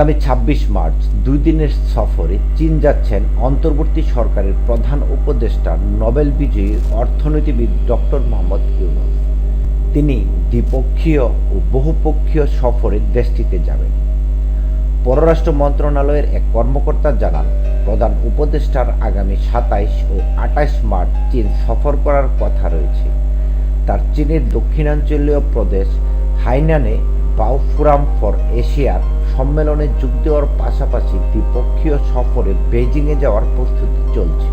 আগামী ছাব্বিশ মার্চ দুই দিনের সফরে চীন যাচ্ছেন অন্তর্বর্তী সরকারের প্রধান উপদেষ্টা নোবেল বিজয়ী অর্থনীতিবিদ ডক্টর মোহাম্মদ ইউনুস। তিনি দ্বিপক্ষীয় ও বহুপক্ষীয় সফরে দেশটিতে যাবেন। পররাষ্ট্র মন্ত্রণালয়ের এক কর্মকর্তা জানান, প্রধান উপদেষ্টার আগামী সাতাইশ ও আঠাইশ মার্চ চীন সফর করার কথা রয়েছে। তার চীনের দক্ষিণাঞ্চলীয় প্রদেশ হাইনানে বাউফুরাম ফর এশিয়ার সম্মেলনে যোগ দেওয়ার পাশাপাশি দ্বিপক্ষীয় সফরে বেজিংয়ে যাওয়ার প্রস্তুতি চলছে।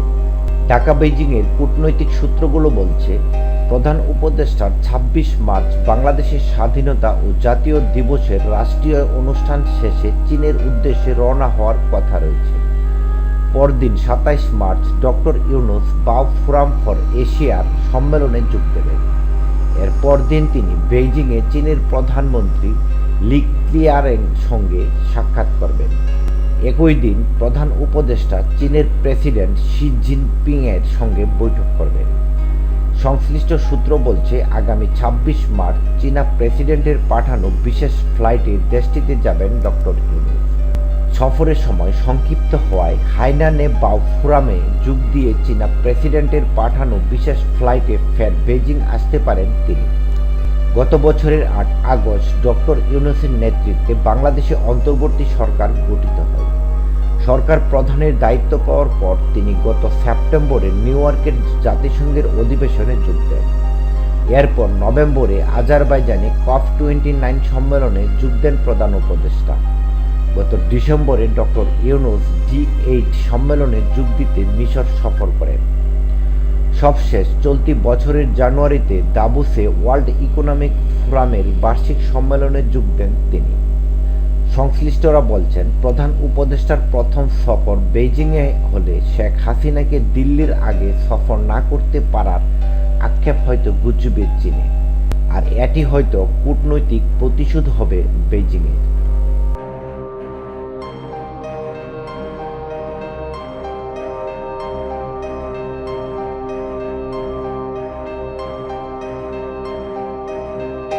ঢাকা বেজিংয়ের কূটনৈতিক সূত্রগুলো বলছে, প্রধান উপদেষ্টার ছাব্বিশ মার্চ বাংলাদেশের স্বাধীনতা ও জাতীয় দিবসের রাষ্ট্রীয় অনুষ্ঠান শেষে চীনের উদ্দেশ্যে রওনা হওয়ার কথা রয়েছে। পরদিন সাতাইশ মার্চ ডক্টর ইউনুস বাউ ফোরাম ফর এশিয়ার সম্মেলনে যোগ দেবেন। এর পরদিন তিনি বেইজিংয়ে চীনের প্রধানমন্ত্রী লি ক্লিয়ারেং সঙ্গে সাক্ষাৎ করবেন। একই দিন প্রধান উপদেষ্টা চীনের প্রেসিডেন্ট শি জিনপিংয়ের সঙ্গে বৈঠক করবেন। সংশ্লিষ্ট সূত্র বলছে, আগামী ছাব্বিশ মার্চ চীনা প্রেসিডেন্টের পাঠানো বিশেষ ফ্লাইটে দেশটিতে যাবেন ডক্টর ইউনুস। সফরের সময় সংক্ষিপ্ত হওয়ায় হাইনানে বাউ ফোরামে যোগ দিয়ে চীনা প্রেসিডেন্টের পাঠানো বিশেষ ফ্লাইটে ফের বেজিং আসতে পারেন তিনি। গত বছরের আট আগস্ট ডক্টর ইউনুসের নেতৃত্বে বাংলাদেশে অন্তর্বর্তী সরকার গঠিত হয়। সরকার প্রধানের দায়িত্ব পাওয়ার পর তিনি গত সেপ্টেম্বরে নিউ ইয়র্কের জাতিসংঘের অধিবেশনে যোগ দেন। এরপর নভেম্বরে আজারবাইজানে কফ টোয়েন্টি নাইন সম্মেলনে যোগ দেন প্রধান উপদেষ্টা। গত ডিসেম্বরে ডক্টর ইউনুস জি এইট সম্মেলনে যোগ দিতে মিশর সফর করেন। সবশেষ চলতি বছরের জানুয়ারিতে দাবুসে ওয়ার্ল্ড ইকোনমিক ফোরামের বার্ষিক সম্মেলনে যোগ দেন তিনি। সংশ্লিষ্টরা বলছেন, প্রধান উপদেষ্টার প্রথম সফর বেইজিংয়ে হলে শেখ হাসিনাকে দিল্লির আগে সফর না করতে পারার আক্ষেপ হয়তো গুজবে চীনে। আর এটি হয়তো কূটনৈতিক প্রতিশোধ হবে বেইজিংয়ের।